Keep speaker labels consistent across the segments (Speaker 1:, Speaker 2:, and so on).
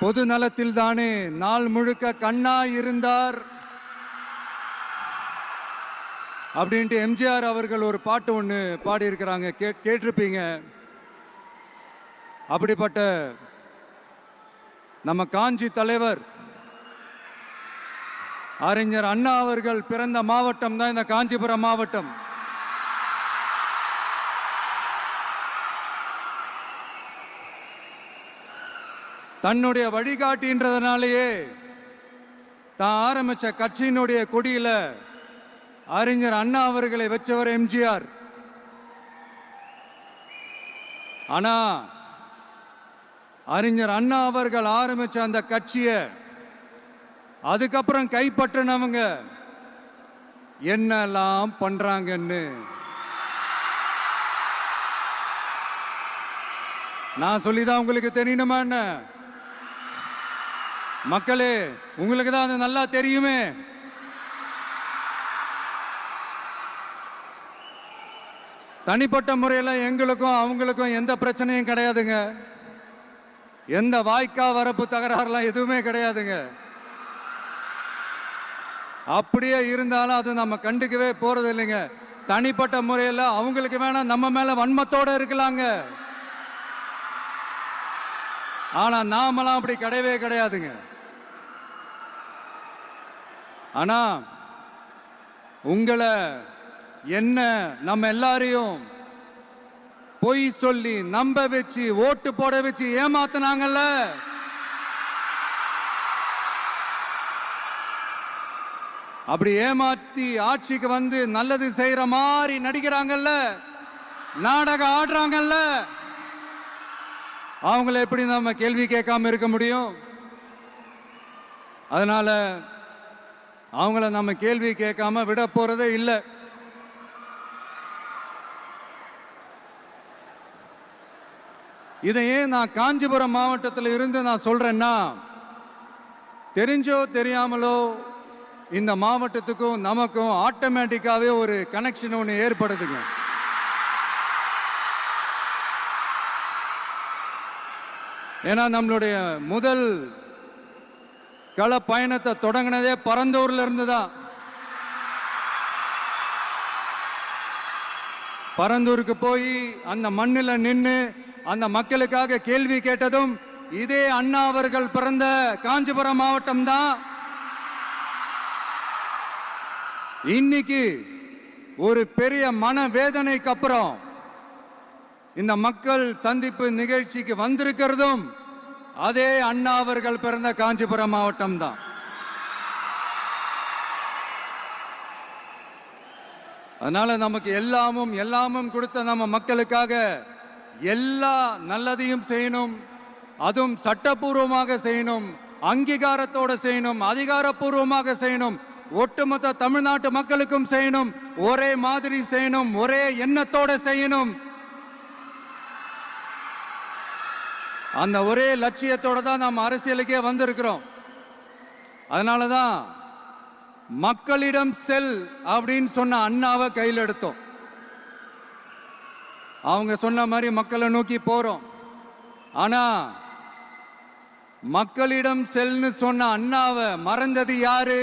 Speaker 1: பொது நலத்தில் தானே நாள் முழுக்க கண்ணா இருந்தார். அப்படின்ட்டு எம்ஜிஆர் அவர்கள் ஒரு பாட்டு ஒன்று பாடியிருக்கிறாங்க. கே கேட்டிருப்பீங்க. அப்படிப்பட்ட நம்ம காஞ்சி தலைவர் அறிஞர் அண்ணா அவர்கள் பிறந்த மாவட்டம் தான் இந்த காஞ்சிபுரம் மாவட்டம். தன்னுடைய வழிகாட்டின்றதுனாலேயே தான் ஆரம்பித்த கட்சியினுடைய கொடியில் அறிஞர் அண்ணா அவர்களை வச்சவர் எம்ஜிஆர். ஆனா அறிஞர் அண்ணா அவர்கள் ஆரம்பித்த அந்த கட்சியை அதுக்கப்புறம் கைப்பற்றினவங்க என்னெல்லாம் பண்ணுறாங்கன்னு நான் சொல்லிதான் உங்களுக்கு தெரியணுமா என்ன? மக்களே உங்களுக்கு தான் அது நல்லா தெரியுமே. தனிப்பட்ட முறையில் எங்களுக்கும் அவங்களுக்கும் எந்த பிரச்சனையும் கிடையாதுங்க. எந்த வாய்க்கா வரப்பு தகராறுலாம் எதுவுமே கிடையாதுங்க. அப்படியே இருந்தாலும் அது நம்ம கண்டுக்கவே போகிறது இல்லைங்க. தனிப்பட்ட முறையில் அவங்களுக்கு வேணால் நம்ம மேலே வன்மத்தோடு இருக்கலாங்க. ஆனால் நாமெல்லாம் அப்படி கிடையவே கிடையாதுங்க. ஆனா உங்களை என்ன நம்ம எல்லாரையும் பொய் சொல்லி நம்ப வச்சு ஓட்டு போட வச்சு ஏமாத்தினாங்கல்ல? அப்படி ஏமாத்தி ஆட்சிக்கு வந்து நல்லது செய்யற மாதிரி நடிக்கிறாங்கல்ல? நாடகம் ஆடுறாங்கல்ல? அவங்கள எப்படி நம்ம கேள்வி கேட்காம இருக்க முடியும்? அதனால அவங்கள நம்ம கேள்வி கேட்காம விட போறதே இல்லை. இதை ஏன் நான் காஞ்சிபுரம் மாவட்டத்தில் இருந்து நான் சொல்றேன்னா தெரிஞ்சோ தெரியாமலோ இந்த மாவட்டத்துக்கும் நமக்கும் ஆட்டோமேட்டிக்காவே ஒரு கனெக்ஷன் ஒன்று ஏற்படுதுங்க. ஏன்னா நம்மளுடைய முதல் கள பயணத்தை தொடங்கினதே பரந்தூர்ல இருந்து தான் பரந்தூருக்கு போய் அந்த மண்ணில் நின்று அந்த மக்களுக்காக கேள்வி கேட்டதும் இதே அண்ணா அவர்கள் பிறந்த காஞ்சிபுரம் மாவட்டம் தான். இன்னைக்கு ஒரு பெரிய மனவேதனைக்கு அப்புறம் இந்த மக்கள் சந்திப்பு நிகழ்ச்சிக்கு வந்திருக்கிறதும் அதே அண்ணா அவர்கள் பிறந்த காஞ்சிபுரம் மாவட்டம் தான். அதனால நமக்கு எல்லாமும் எல்லாமும் கொடுத்த நம்ம மக்களுக்காக எல்லா நல்லதையும் செய்யணும் அதுவும் சட்டப்பூர்வமாக செய்யணும் அங்கீகாரத்தோட செய்யணும் அதிகாரப்பூர்வமாக செய்யணும் ஒட்டுமொத்த தமிழ்நாட்டு மக்களுக்கும் செய்யணும் ஒரே மாதிரி செய்யணும் ஒரே எண்ணத்தோட செய்யணும். அந்த ஒரே லட்சியத்தோட தான் நாம் அரசியலுக்கே வந்திருக்கிறோம். அதனால தான் மக்களிடம் செல் அப்படின்னு சொன்ன அண்ணாவை கையில் எடுத்தோம். அவங்க சொன்ன மாதிரி மக்களை நோக்கி போறோம். ஆனா மக்களிடம் செல்னு சொன்ன அண்ணாவை மறந்தது யாரு?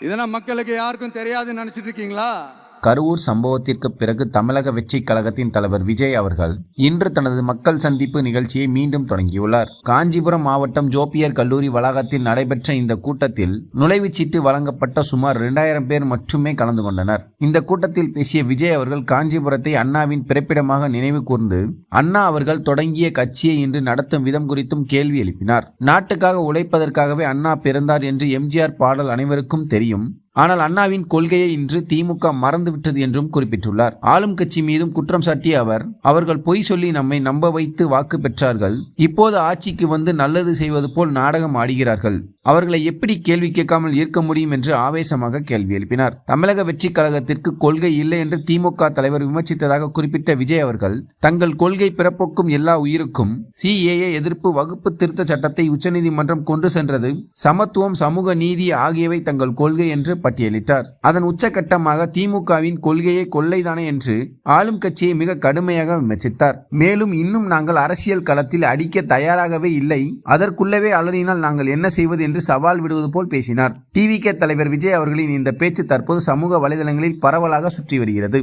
Speaker 1: இதெல்லாம் மக்களுக்கு யாருக்கும் தெரியாதுன்னு நினைச்சிட்டு இருக்கீங்களா?
Speaker 2: கரூர் சம்பவத்திற்கு பிறகு தமிழக வெற்றி கழகத்தின் தலைவர் விஜய் அவர்கள் இன்று தனது மக்கள் சந்திப்பு நிகழ்ச்சியை மீண்டும் தொடங்கியுள்ளார். காஞ்சிபுரம் மாவட்டம் ஜோப்பியர் கல்லூரி வளாகத்தில் நடைபெற்ற இந்த கூட்டத்தில் நுழைவுச் சீட்டு வழங்கப்பட்ட சுமார் இரண்டாயிரம் பேர் மட்டுமே கலந்து கொண்டனர். இந்த கூட்டத்தில் பேசிய விஜய் அவர்கள் காஞ்சிபுரத்தை அண்ணாவின் பிறப்பிடமாக நினைவு கூர்ந்து அண்ணா அவர்கள் தொடங்கிய கட்சியை இன்று நடத்தும் விதம் குறித்தும் கேள்வி எழுப்பினார். நாட்டுக்காக உழைப்பதற்காகவே அண்ணா பிறந்தார் என்று எம்ஜிஆர் பாடல் அனைவருக்கும் தெரியும். ஆனால் அண்ணாவின் கொள்கையை இன்று திமுக மறந்துவிட்டது என்றும் குறிப்பிட்டுள்ளார். ஆளும் கட்சி மீதும் குற்றம் சாட்டிய அவர் அவர்கள் பொய் சொல்லி நம்மை நம்ப வைத்து வாக்கு பெற்றார்கள். இப்போது ஆட்சிக்கு வந்து நல்லது செய்வது போல் நாடகம் ஆடுகிறார்கள். அவர்களை எப்படி கேள்வி கேட்காமல் இருக்க முடியும் என்று ஆவேசமாக கேள்வி எழுப்பினார். தமிழக வெற்றி கழகத்திற்கு கொள்கை இல்லை என்று திமுக தலைவர் விமர்சித்ததாக குறிப்பிட்ட விஜய் அவர்கள் தங்கள் கொள்கை பிறப்போக்கும் எல்லா உயிருக்கும் சிஏஏ எதிர்ப்பு வகுப்பு திருத்த சட்டத்தை உச்சநீதிமன்றம் கொண்டு சென்றது சமத்துவம் சமூக நீதி ஆகியவை தங்கள் கொள்கை என்று பட்டியலிட்டார். அதன் உச்சகட்டமாக திமுகவின் கொள்கையை கொள்ளைதானே என்று ஆளும் கட்சியை மிக கடுமையாக விமர்சித்தார். மேலும் இன்னும் நாங்கள் அரசியல் களத்தில் அடிக்க தயாராகவே இல்லை. அதற்குள்ளவே அலறினால் நாங்கள் என்ன செய்வது என்று சவால் விடுவது போல் பேசினார். டிவிகே தலைவர் விஜய் அவர்களின் இந்த பேச்சு தற்போது சமூக வலைதளங்களில் பரவலாக சுற்றி வருகிறது.